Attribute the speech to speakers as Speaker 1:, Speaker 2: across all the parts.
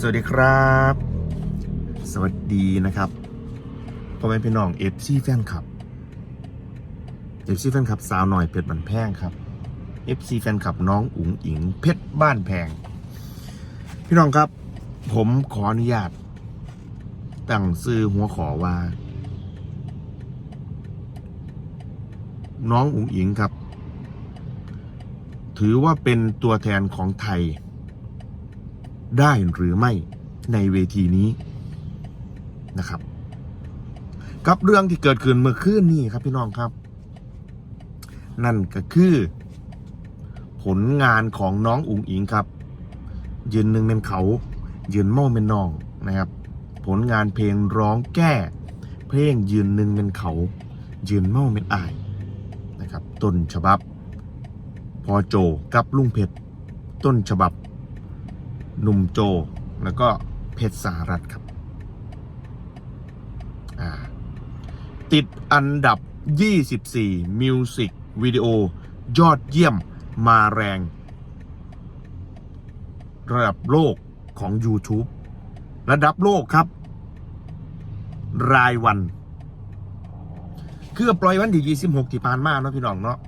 Speaker 1: สวัสดีครับ สวัสดีนะครับพ่อแม่พี่น้องเอฟซีแฟนคลับเอฟซีแฟนคลับสาวหน่อยเพชรบันแพงครับเอฟซีแฟนคลับน้องอุ๋งอิงเพชรบ้านแพง พี่น้องครับ ผมขออนุญาต ตั้งซื้อหัวขอว่า น้องอุ๋งอิงครับ ถือว่าเป็นตัวแทนของไทย ได้หรือไม่ในเวทีนี้นะครับ กับเรื่องที่เกิดขึ้นเมื่อคืนนี้ครับพี่น้องครับ นั่นก็คือ ผลงานของน้องอุ๋งอิงครับ ยืนหนึ่งเป็นเขา ยืนเมาเป็นน้องนะครับ ผลงานเพลงร้องแก้ เพลงยืนหนึ่งเป็นเขา ยืนเมาเป็นอายนะครับต้นฉบับ พอโจกับลุงเพชรต้นฉบับ หนุ่มโจ แล้วก็เพชรสหรัฐครับ ติดอันดับ 24 มิวสิกวิดีโอยอดเยี่ยมมาแรง ระดับโลกของ YouTube ระดับโลกครับ รายวัน คือปล่อยวันที่ 26 ที่ผ่านมาเนาะพี่น้องเนาะ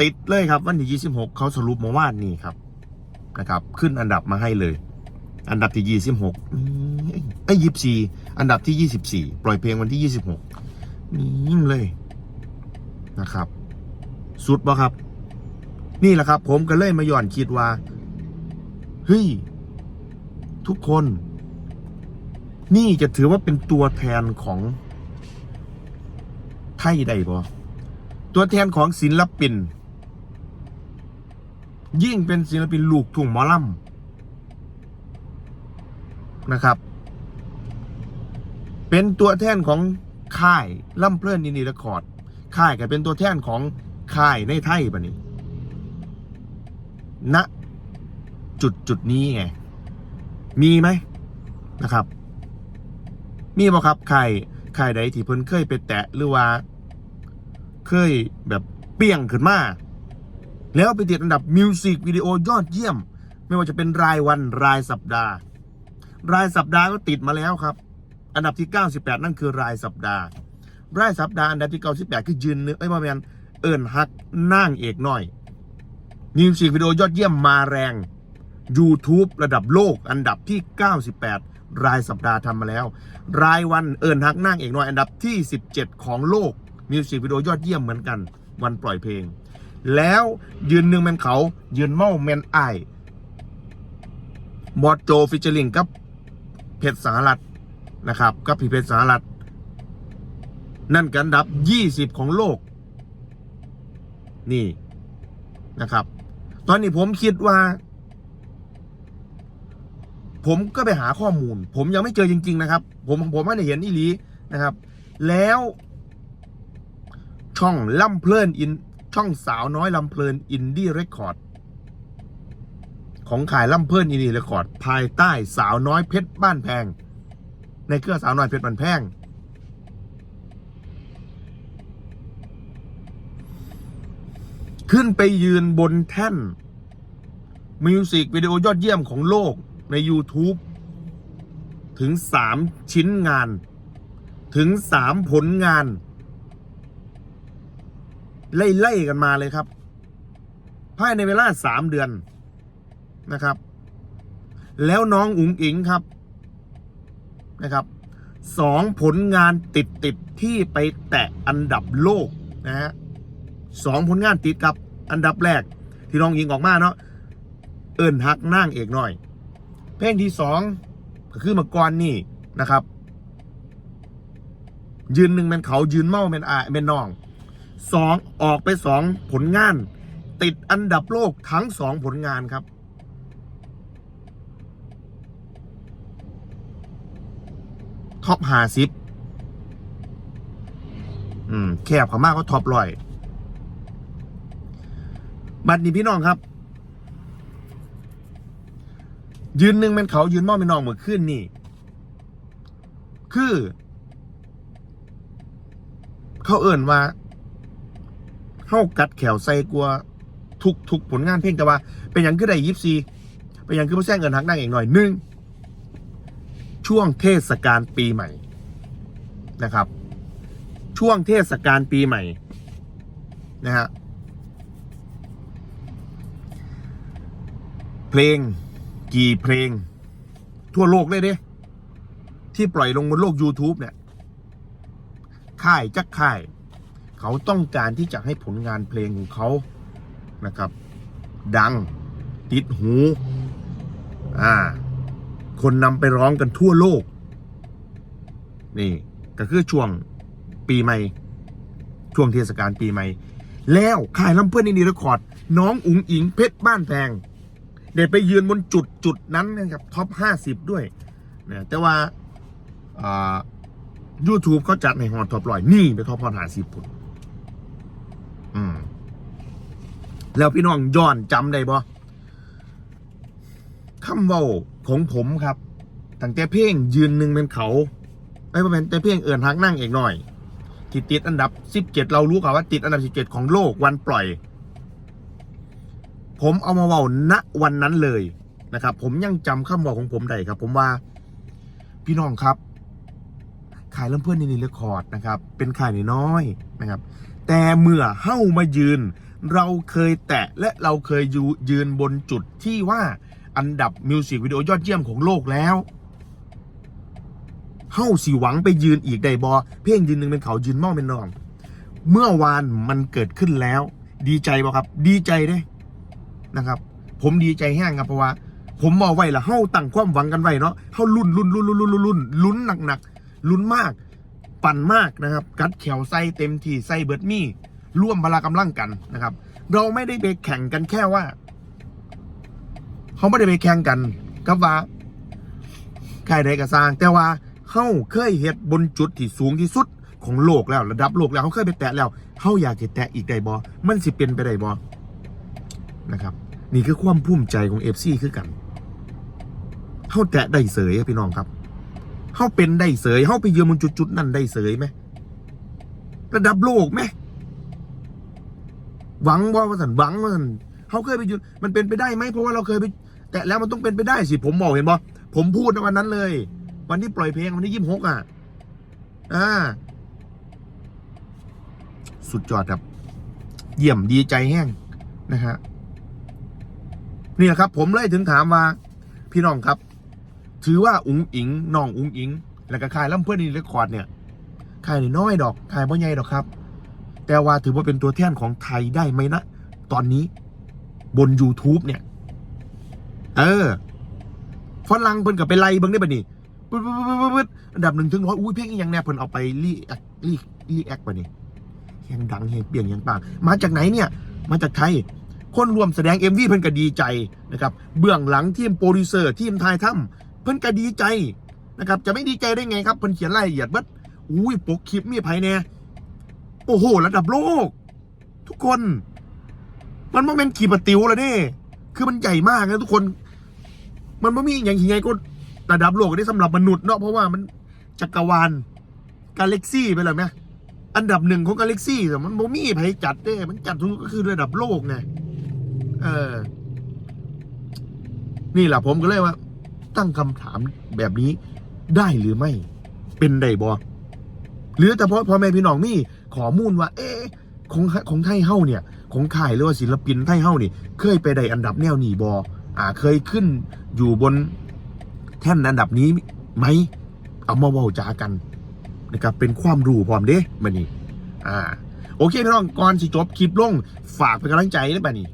Speaker 1: ติดเลยครับวันที่ 26 เขาสรุปมาว่านี่ครับ นะครับ ขึ้นอันดับมาให้เลย อันดับที่ยี่สิบหกไอ้ยี่สี่อันดับที่ยี่สิบสี่ปล่อยเพลงวันที่ยี่สิบหกนี่เลยนะครับ สุดปะครับ นี่แหละครับ ผมก็เลยมาย้อนคิดว่าเฮ้ยทุกคน นี่จะถือว่าเป็นตัวแทนของไทยได้ปะตัวแทนของศิลปิน ยิ่งเป็นศิลปินลูกทุ่งหมอลำนะครับ เป็นตัวแทนของค่ายล่ำเพลินอินดีเรคอร์ดค่ายก็เป็นตัวแทนของค่ายในไทยปะนี่ณจุดจุดนี้ไง มีไหมนะครับ มีบ่ครับค่ายค่ายใดที่เพิ่นเคยไปแตะหรือว่า เคยแบบเปี้ยงขึ้นมา แล้วไปติดอันดับมิวสิกวิดีโอยอดเยี่ยม ไม่ว่าจะเป็นรายวันรายสัปดาห์ รายสัปดาห์ก็ติดมาแล้วครับ อันดับที่ 98 นั่นคือรายสัปดาห์ รายสัปดาห์อันดับที่ 98 คือยืนเนื้อไอ้ยบ่แมนเอิญฮักนั่งเอกหน่อยมิวสิกวิดีโอยอดเยี่ยมมาแรง YouTube ระดับโลกอันดับที่ 98 รายสัปดาห์ทำมาแล้ว รายวันเอิญฮักนั่งเอกหน่อย อันดับที่ 17 ของโลกมิวสิกวิดีโอยอดเยี่ยมเหมือนกัน วันปล่อยเพลง แล้วยืนหนึ่งแมนเขา ยืนเมาแมนไอบอดโจฟิชเชอร์ลิงกับเพชรสหรัฐนะครับกับพี่เพชรสหรัฐนั่นกันดับ 20 ของโลก นี่นะครับ ตอนนี้ผมคิดว่า ผมก็ไปหาข้อมูล ผมยังไม่เจอจริง ๆ นะครับ ผมผมไม่ได้เห็นอีหลีนะครับ แล้วช่องล่ำเพลินอิน ช่องสาวน้อยลำเพลินอินดี้เรคคอร์ดของขายลำเพลินอินดี้เรคคอร์ดภายใต้สาวน้อยเพชรบ้านแพง ในเครือสาวน้อยเพชรบ้านแพงขึ้นไปยืนบนแท่น มิวสิกวิดีโอยอดเยี่ยมของโลกใน YouTube ถึง 3 ชิ้นงาน ถึง 3 ผลงาน ไล่ๆกันมาเลยครับ ภายในเวลา3เดือนนะครับ แล้วน้องอุ๋งอิงครับนะครับสองผลงานติดติดๆที่ไปแตะอันดับโลกนะฮะสองผลงานติดกับอันดับแรก ที่น้องยิงออกมาเนาะเอิญฮักนั่งเอกหน่อย เพลงที่สองก็คือมื่อก่อนนี่นะครับ ยืนหนึ่งเป็นเขายืนเมาเป็นอาเป็นน้อง สองออกไปสองผลงาน ติดอันดับโลกทั้งสองผลงานครับ ท็อปหาสิบอืม แคบเขามากก็ท็อปร้อย บัดนี้พี่น้องครับ ยืนหนึ่งเป็นเขายืนมอเป็นน้องเหมือนขึ้นนี่ คือ เขาเอิ่นว่า เข้ากัดแขวใส่กลัวทุกทุกผลงานเพลงแต่ว่า เป็นอย่างคือได้ยิบซีเป็นอย่างคือพ่อแซงเงินหักนั่งเองหน่อยหนึ่งช่วงเทศกาลปีใหม่นะครับ ช่วงเทศกาลปีใหม่นะฮะเพลงกี่เพลง ทั่วโลกเลยเด้ที่ปล่อยลงบนโลก YouTube เนี่ยค่ายจักค่าย เขาต้องการที่จะให้ผลงานเพลงของเขานะครับ ดังติดหูอ่าคนนำไปร้องกันทั่วโลก นี่ก็คือช่วงปีใหม่ ช่วงเทศกาลปีใหม่ แล้วค่ายลำเพื่อนอินดีรคคอร์ด น้องอุ๋งอิงเพชรบ้านแพงเด็ดไปยืนบนจุดจุดนั้นนะครับท็อปห้าสิบด้วยนะแต่ว่าอ่า YouTube เขาจัดในฮอตท็อปร้อย นี่ไปท็อปฮอตหาสิบผล อืม แล้วพี่น้องย้อนจำได้บ่คำเว้าของผมครับตั้งแต่เพลงยืนหนึ่งเป็นเขาไอ้ประมาณแต่เพลงเอื่นฮักนั่งเอกหน่อยที่ติดอันดับสิบเจ็ดเรารู้ค่ะว่าติดอันดับสิบเจ็ดของโลกวันปล่อย ผมเอามาเว้าณวันนั้นเลยนะครับ ผมยังจำคำบอกของผมได้ครับ ผมว่าพี่น้องครับ ขายลำเพื่อนนี่นี่เรคคอร์ดนะครับ เป็นขายน้อยนะครับ แต่เมื่อเฮ้ามายืน เราเคยแตะและเราเคยยืนบนจุดที่ว่าอันดับมิวสิกวิดีโอยอดเยี่ยมของโลกแล้วเฮ้าสิหวังไปยืนอีกได้บอเพลงยืนหนึ่งเป็นเขายืนมองเป็นนอง เมื่อวานมันเกิดขึ้นแล้ว ดีใจบ่ครับ ดีใจเด้นะครับ ผมดีใจแห้งครับเพราะว่า ผมมองไว้ละเฮ้าตั้งความหวังกันไว้เนาะเฮ้าลุ้นลุ้นลุ้นลุ้นลุ้นลุ้นลุ้นหนักหนักๆลุ้นมาก ปั่นมากนะครับ กัดแขวไส้เต็มที่ไส้เบิร์ดมี่ ร่วมพลากำลังกันนะครับ เราไม่ได้ไปแข่งกันแค่ว่า เขาไม่ได้ไปแข่งกันกับว่าใครใดก็สร้าง แต่ว่าเขาเคยเฮ็ดบนจุดที่สูงที่สุดของโลกแล้วระดับโลกแล้วเขาเคยไปแตะแล้วเขาอยากจะแตะอีกได้บอมันสิเป็นไปได้บอนะครับ นี่คือความภูมิใจของเอฟซีคือกันเขาแตะได้เสยพี่น้องครับ เขาเป็นได้เสยเขาไปเยือนบนจุดๆนั่นได้เสยไหมระดับโลกไหมหวังว่าว่าสันหวังว่าสันเขาเคยไปยืนมันเป็นไปได้ไหมเพราะว่าเราเคยไป แต่แล้วมันต้องเป็นไปได้สิผมบอกเห็นบ่ผมพูดในวันนั้นเลย วันที่ปล่อยเพลงวันที่ยี่สิบหกอะอ่าสุดยอดครับ เยี่ยมดีใจแห้งนะฮะนี่แหละครับ ผมเลยถึงถามว่าพี่น้องครับ ถือว่าอุ๋งอิงน้องอุ๋งอิง แล้วก็ค่ายลำเพื่อนในเรคคอร์ดเนี่ยค่ายนี่น้อยดอกค่ายพ่อใหญ่ดอกครับ แต่ว่าถือว่าเป็นตัวแทนของไทยได้ไหมนะ ตอนนี้บน YouTube เนี่ย เออฝรั่งเพิ่นกับไปไล่เบิ่งได้ป่ะนี่ปึ๊ดปึ๊ดปึ๊ดปึ๊ดปึ๊ดอันดับหนึ่งถึงร้อยอุ้ยเพลงอีหยังแน่เพิ่นเอาไปรีแอครีรีแอคป่ะนี่แหงดังแหงเปลี่ยงแหงปังมาจากไหนเนี่ย มาจากไทย คนรวมแสดง MV เพิ่นก็ดีใจนะครับ เบื้องหลังทีมโปรดิวเซอร์ทีมทายถ้ำ เพิ่นก็ดีใจนะครับ จะไม่ดีใจได้ไงครับเพิ่นเขียนรายละเอียดเบัดอุ้ยปกคลิปมีไผแน่โอ้โห ระดับโลก ทุกคน มันไม่เป็นขี่ปะติวแล้วนี่คือมันใหญ่มากนะทุกคน มันไม่มีอย่างยังไงก็ระดับโลกได้สำหรับมนุษย์เนาะเพราะว่ามันจักรวาลกาแล็กซี่ไปเลยไหมอันดับหนึ่งของกาแล็กซี่แต่มันบ่มีไผจัดเด้ มันจัดทุกก็คือระดับโลกไงเออ นี่แหละผมก็เลยว่า ตั้งคำถามแบบนี้ได้หรือไม่ เป็นได้บอหรือแต่พอพ่อแม่พี่น้องมีข้อมูลว่า เอ๊ะของของไทยเฮ้าเนี่ย ของข่ายหรือว่าศิลปินไทยเฮ้านี่ เคยไปได้อันดับแนวนี้บออ่าเคยขึ้นอยู่บนแท่นอันดับนี้ไหมเอามาเว้าจากันนะครับเป็นความรู้พร้อมเด้มานี่อ่า โอเคพี่น้องก่อนสิจบคลิปลงฝากเป็นกำลังใจได้ป่ะนี่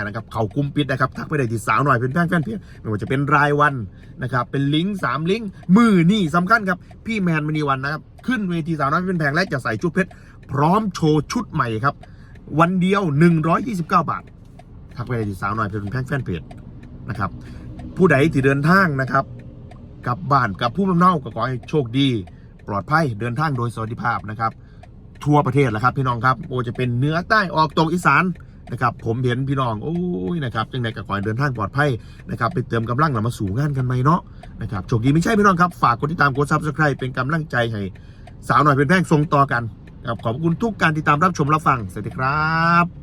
Speaker 1: นะนะครับเขากุมปิดนะครับทักไปได้ที่สาวหน่อยเป็นแฟนแฟนเพจไม่ว่าจะเป็นรายวันนะครับเป็นลิงก์สามลิงก์มือนี่สำคัญครับพี่แมนมณีวันนะครับขึ้นเวทีสาวน้อยเป็นแพงและจะใส่ชุดเพชรพร้อมโชว์ชุดใหม่ครับ วันเดียว 129 บาททักไปได้ที่สาวหน่อยเป็นแฟนแฟนเพจนะครับผู้ใดที่เดินทางนะครับกลับบ้านกับผู้ลำเนาก็ขอให้โชคดี ปลอดภัยเดินทางโดยสวัสดิภาพนะครับ ทั่วประเทศแหละครับพี่น้องครับโอจะเป็นเหนือใต้ออกตกอีสาน นะครับผมเห็นพี่น้องโอ้ยนะครับจังใดก็ขอให้เดินทางปลอดภัยนะครับไปเติมกำลังเรามาสู่งานกันไหมเนาะนะครับโชคดีไม่ใช่พี่น้องครับฝากกดติดตามกดซับสไครป์เป็นกำลังใจให้สาวหน่อยเป็นแพงทรงต่อกันขอบคุณทุกการติดตามรับชมรับฟังสวัสดีครับ